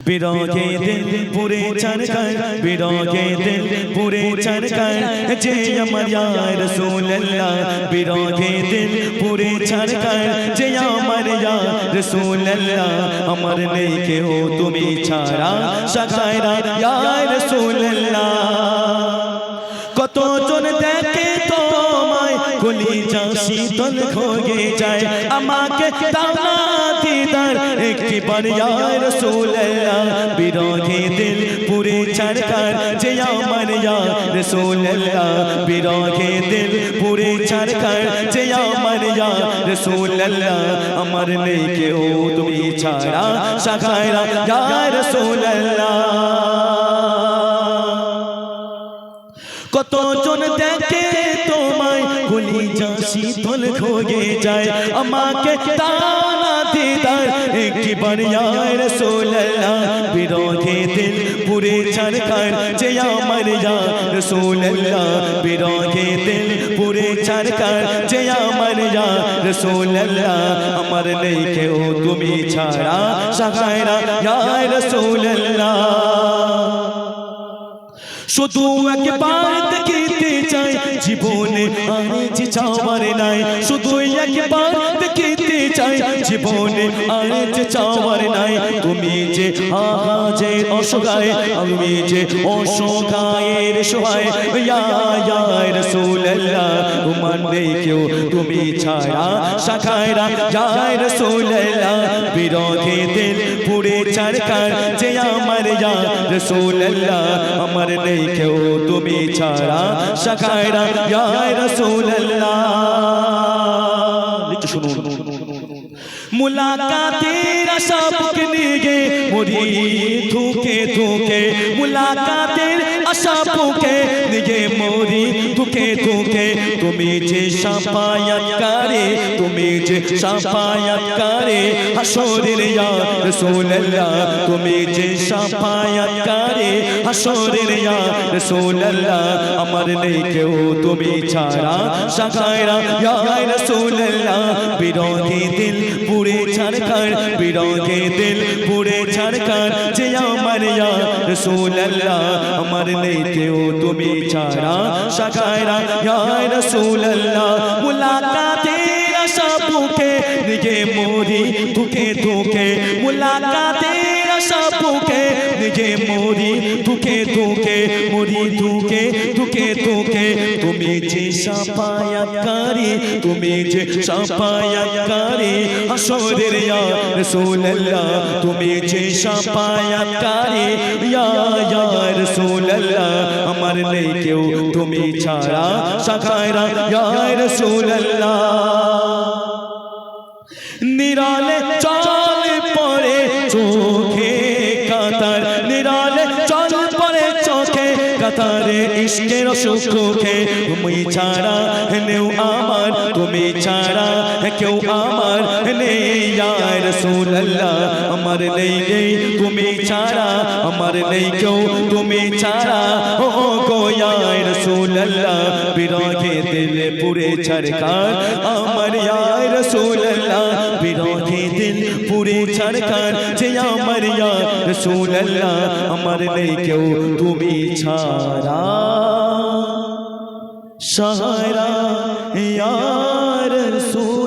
বিরগে দিল পুরে চরকার বিরগে দিল পুরে চরকার যে আমার ইয়া রাসূলুল্লাহ বিরগে দিল পুরে চরকার যে আমার ইয়া রাসূলুল্লাহ আমার নেই কেউ তুমি ছাড়া সাকায়রা ইয়া রাসূলুল্লাহ কত জন দেখে তোমায় কলি যা শীতল খোগে যায় আমাকে তানা দিদার একটি বার ইয়া রাসূলুল্লাহ বিরহে দিল পুরে চরকার যে আমার ইয়া রাসূলুল্লাহ বিরহে দিল পুরে চরকার যে আমার ইয়া রাসূলুল্লাহ আমার নেই কেউ তুমি ছাড়া সাখায়রা ইয়া রাসূলুল্লাহ কত জন দেখে গুলি যা শীতল খোগে যায়। আমাকে তানা দিদার একটি বারিয়ার সোল্লাহ বিরোধে দিল পুরে চরকার যে আমার ইয়া রসুল্লাহ বিরোধে দিল পুরে চরকার যে আমার ইয়া রসুল্লাহ আমার নেই কেউ তুমি ছাড়া সাহায়রা ইয়া রসুল্লাহ শুধু একবার দেখিতে জীবনে আজ চাওয়ার নাই, শুধু একবার দেখিতে চাই। জীবনে আজ চাওয়ার নাই, তুমি যে আজে অসগায় আমি যে অসগায়ের সহায়। ইয়া ইয়া রাসূলুল্লাহ, তোমার নেই কেউ তুমি ছাড়া শাখায়রা ইয়া রাসূলুল্লাহ, বিরোধে দিল পুরে চরকার যে আমার ইয়া রাসূলুল্লাহ আমার নেই কেউ তুমি ছাড়া শাখায়রা ইয়া রাসূলুল্লাহ একটু শুনুন মুলাকাতের আশা বুকে নিয়ে মরি ধুকে ধুকে মুলাকাতের ধুকে ধুকে তুমি যে সাফায়াত করে, তুমি যে সাফায়াত করে হাসরের ইয়া রাসূলুল্লাহ, তুমি যে সাফায়াত করে হাসরের ইয়া রাসূলুল্লাহ, আমার নেই কেউ তুমি ছাড়া শাখায়রা ইয়া রাসূলুল্লাহ, বিরোধী দিল পুরে ছাড়কার বিরোধী দিল পুরে ছাড়কার যে আমার ইয়া রাসূলুল্লাহ, আমার নেই কেউ তুমি ছাড়া শাখায়রা ইয়া রাসূলুল্লাহ মুলাকাতের আশা বুকে নিয়ে মরি ধুকে ধুকে মুলাকাতের আশা বুকে। নিয়ে মরি ধুকে ধুকে মরি ধুকে ধুকে ধুকে তুমি যে সাফায়াতকারী, তুমি যে সাফায়াতকারী, হাসরের ইয়া রাসূলুল্লাহ। তুমি যে সাফায়াতকারী, ইয়া ইয়া রাসূলুল্লাহ। আমার নেই কেউ তুমি ছাড়া শাখায়রা ইয়া রাসূলুল্লাহ। নিরালে চল ইশকের সুখে তুমি ছাড়া নেও আমার তুমি ছাড়া কেউ আমার নেই রাসূলুল্লাহ আমার নেই নেই তুমি ছাড়া আমার নেই কেউ তুমি ছাড়া ও গো ইয়া রাসূলুল্লাহ বিরহে দিলে পুরে ছরকার আমার ইয়া রাসূলুল্লাহ বিরহে দিল পুরে ছরকার যে আমার ইয়া রাসূলুল্লাহ আমার নেই কেউ তুমি ছাড়া সাহারা ইয়ার রাসূল।